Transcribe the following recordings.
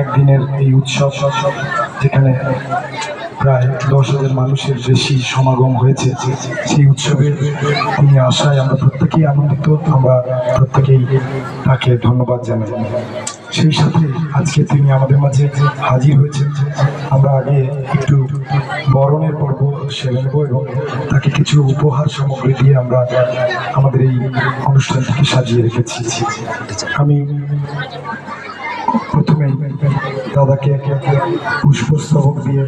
একদিনের এই উৎসব যেখানে প্রায় দশ হাজার মানুষের বেশি সমাগম হয়েছে, সেই উৎসবে তিনি আসায় আমরা প্রত্যেকেই আনন্দিত, আমরা প্রত্যেকেই তাকে ধন্যবাদ জানাই। সেই সাথে আজকে তিনি আমাদের মাঝে হাজির হয়েছেন। আমরা আগে একটু বরণের পর্ব সেরে নেব এবং তাকে কিছু উপহার সামগ্রী দিয়ে আমরা আমাদের এই অনুষ্ঠানটিকে সাজিয়ে রেখেছি। আমি প্রথমেই দাদাকে পুষ্পস্তবক দিয়ে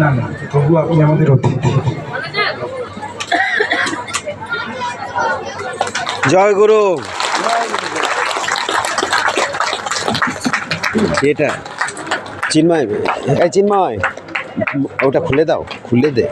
না না, তবু আপনি আমাদের অতিথি। জয় গুরু। এটা, চিন্ময়, এই চিন্ময়, ওটা খুলে দাও, খুলে দে।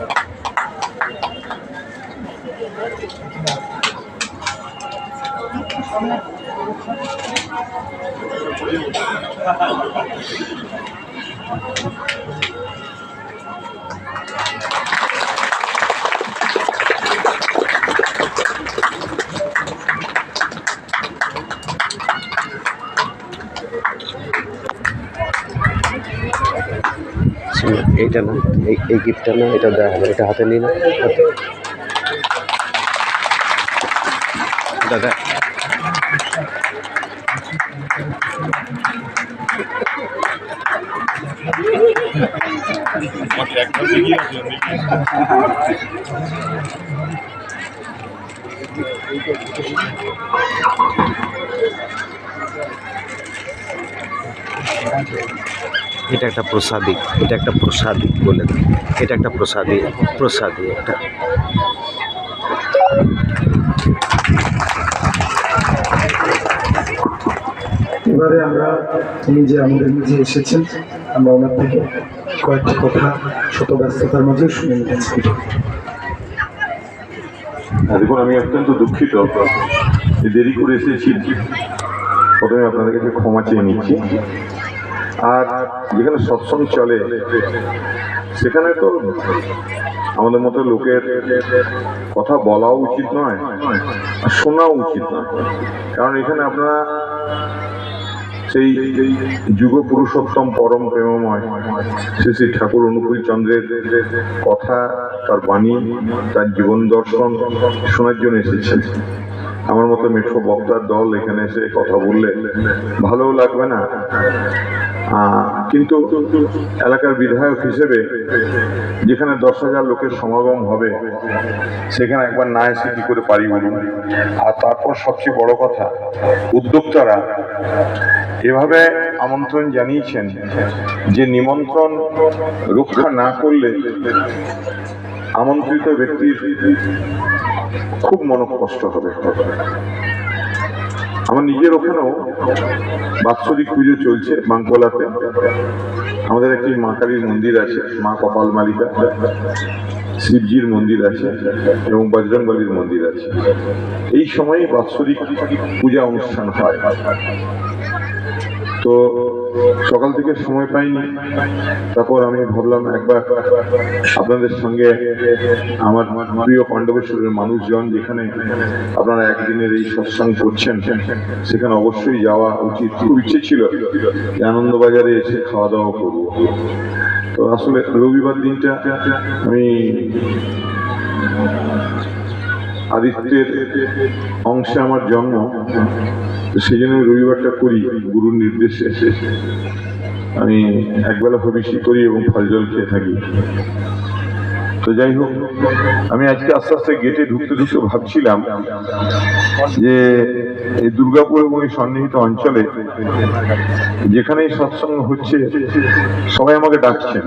এইটা না এই এই গিফটটা না এটা দেওয়া হবে এটা হাতে নিই না এটা একটা প্রসাদিক এটা একটা প্রসাদিক বলে এটা একটা প্রসাদী প্রসাদী একটা। এবারে আমরা তিনি যে আমাদের নিজে এসেছেন আমরা ওনার থেকে কয়েকটি কথা শত ব্যস্ততার মাঝেও শুনে হ্যাঁ, দেখুন আমি অত্যন্ত দুঃখিত দেরি করে এসেছি। প্রথমে আপনাদের কাছে ক্ষমা চেয়ে নিচ্ছি। আর যেখানে সৎসঙ্গ চলে সেখানে তো আমাদের মতো লোকের কথা বলাও উচিত নয় আর শোনাও উচিত নয়। কারণ এখানে আপনারা সেই যুগ পুরুষোত্তম পরম প্রেমময় শ্রী শ্রী ঠাকুর অনুকূল চন্দ্রের কথা, তার বাণী, তার জীবন দর্শন শোনার জন্য এসেছে আমার মতো মেঠো বক্তার দল এখানে এসে কথা বললে ভালোও লাগবে না। কিন্তু এলাকার বিধায়ক হিসেবে যেখানে দশ হাজার লোকের সমাগম হবে, সেখানে একবার না এসে কি করে পারি আর তারপর সবচেয়ে বড় কথা, উদ্যোক্তারা এভাবে আমন্ত্রণ জানিয়েছেন যে নিমন্ত্রণ রক্ষা না করলে আমন্ত্রিত ব্যক্তির খুব মনকষ্ট হবে। আমার নিজের ওখানেও বাৎসরিক পুজো চলছে বাঙ্কলাতে। আমাদের একটি মা কালীর মন্দির আছে, মা কপাল মালিকা। শিবজির মন্দির আছে এবং বজরংবলীর মন্দির আছে। এই সময় বাৎসরিক পূজা অনুষ্ঠান হয়। তো সকাল থেকে সময় পাইনি। তারপর আমি ভাবলাম একবার আপনাদের সঙ্গে আমার প্রিয় পাণ্ডবেশ্বরের মানুষজন যেখানে আপনারা একদিনের এই সৎসঙ্গ করছেন, সেখানে অবশ্যই যাওয়া উচিত। খুব ইচ্ছে ছিল আনন্দবাজারে এসে খাওয়া দাওয়া করব। তো আসলে রবিবার দিনটা আমি আদিত্যের অংশে আমার জন্ম সেই জন্য আমি রবিবারটা করি, গুরুর নির্দেশে। আমি একবেলা ভবিষ্যৎ করি এবং ফল জল খেয়ে থাকি। তো যাই হোক, আমি আজকে আস্তে আস্তে গেটে ঢুকতে ঢুকতে ভাবছিলাম যে এই দুর্গাপুর এবং এই সন্নিহিত অঞ্চলে যেখানেই সৎসঙ্গ হচ্ছে, সবাই আমাকে ডাকছেন।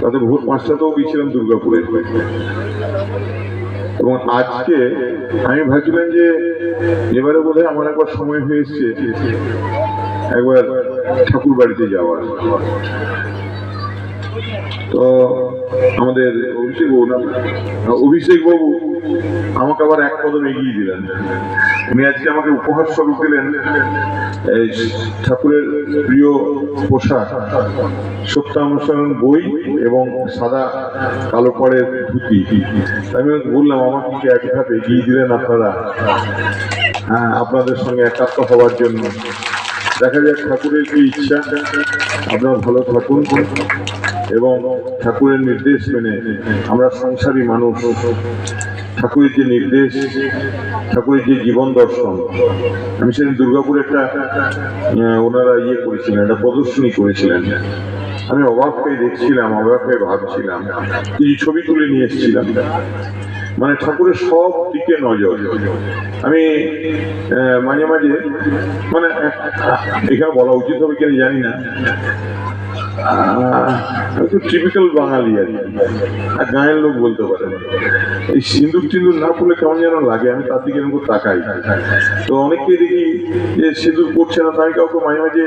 তাতে ভোর পাঁচটাতেও গিয়েছিলাম দুর্গাপুরে। এবং আজকে আমি ভাবছিলাম যে এবারে বোধহয় আমার একবার সময় হয়ে একবার ঠাকুর বাড়িতে যাওয়ার। তো আমাদের অভিষেক বাবু অভিষেক বাবু আমাকে আবার এক কদম এগিয়ে দিলেন। উনি আজকে আমাকে উপহার স্বরূপ দিলেন। এই ঠাকুরের প্রিয় পোশাক, সত্যানুসরণ বই এবং সাদা কালো পাড়ের ধুতি। আমি বললাম, আমাকে এক ধাপ এগিয়ে দিলেন আপনারা। হ্যাঁ আপনাদের সঙ্গে একাত্ম হওয়ার জন্য। দেখা যাক ঠাকুরের কি ইচ্ছা। আপনারা ভালো থাকুন এবং ঠাকুরের নির্দেশ মেনে আমরা সংসারী মানুষ। ঠাকুরের যে নির্দেশ, ঠাকুরের যে জীবন দর্শন, আমি সেদিন দুর্গাপুরে একটা ওনারা ইয়ে করেছিলেন, একটা প্রদর্শনী করেছিলেন। আমি অবাক হয়ে দেখছিলাম, অবাক হয়ে ভাবছিলাম, কিছু ছবি তুলে নিয়ে এসেছিলাম। মানে ঠাকুরের সব দিকে নজর। আমি মাঝে মাঝে মানে এখানে বলা উচিত হবে কিনা জানি না। আহ, টিপিক্যাল বাঙালি আর। আর গায়ের লোক বলতে পারে। এই সিঁদুর টিন্দুর না পড়লে কেমন যেন লাগে আমি তার দিকে এরকম তাকাই। তো অনেককেই দেখি যে সিঁদুর পড়ছে না তো আমি কাউকে মাঝে মাঝে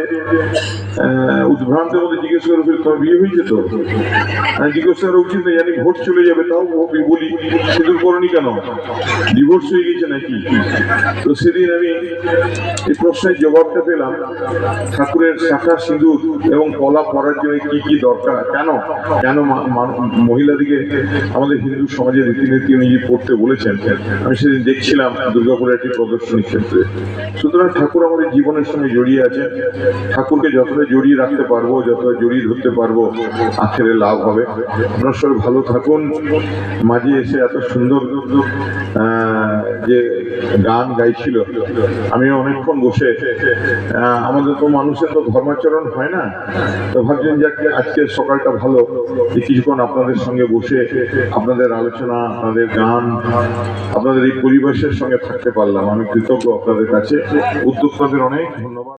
উদ্ভ্রান্তের মধ্যে জিজ্ঞেস করে ফেলি তোমার বিয়ে হয়েছে তো? আমি জিজ্ঞেস করা উচিত না জানি ভোট চলে যাবে তাও বলি সিঁদুর পড়নি কেন? ডিভোর্স হয়ে গেছে নাকি? তো সেদিন আমি এই প্রশ্নের জবাবটা পেলাম। ঠাকুরের শাখা সিঁদুর এবং কলা পরার জন্য কি কি দরকার? কেন? কেন মহিলাদিকে আমাদের হিন্দু সমাজের রীতিনীতি অনুযায়ী পড়তে বলেছেন? আমি সেদিন দেখছিলাম দুর্গাপুরের একটি প্রদর্শনী ক্ষেত্রে। সুতরাং ঠাকুর আমাদের জীবনের সঙ্গে জড়িয়ে আছে ঠাকুরকে যতটা জড়িয়ে রাখতে পারব, যতটা জড়িয়ে ধরতে পারব, আখেরে লাভ হবে। আপনারা সবাই ভালো থাকুন। মাঝে এসে এত সুন্দর যে গান গাইছিল আমি অনেকক্ষণ বসে আমাদের তো মানুষের তো ধর্মাচরণ হয় না। তো ভাবছেন যে আজকে সকালটা ভালো। কিছুক্ষণ আপনাদের সঙ্গে বসে আপনাদের আলোচনা, আপনাদের গান, আপনাদের এই পরিবেশের সঙ্গে থাকতে পারলাম। আমি কৃতজ্ঞ আপনাদের কাছে। উদ্যোক্তাদের অনেক ধন্যবাদ।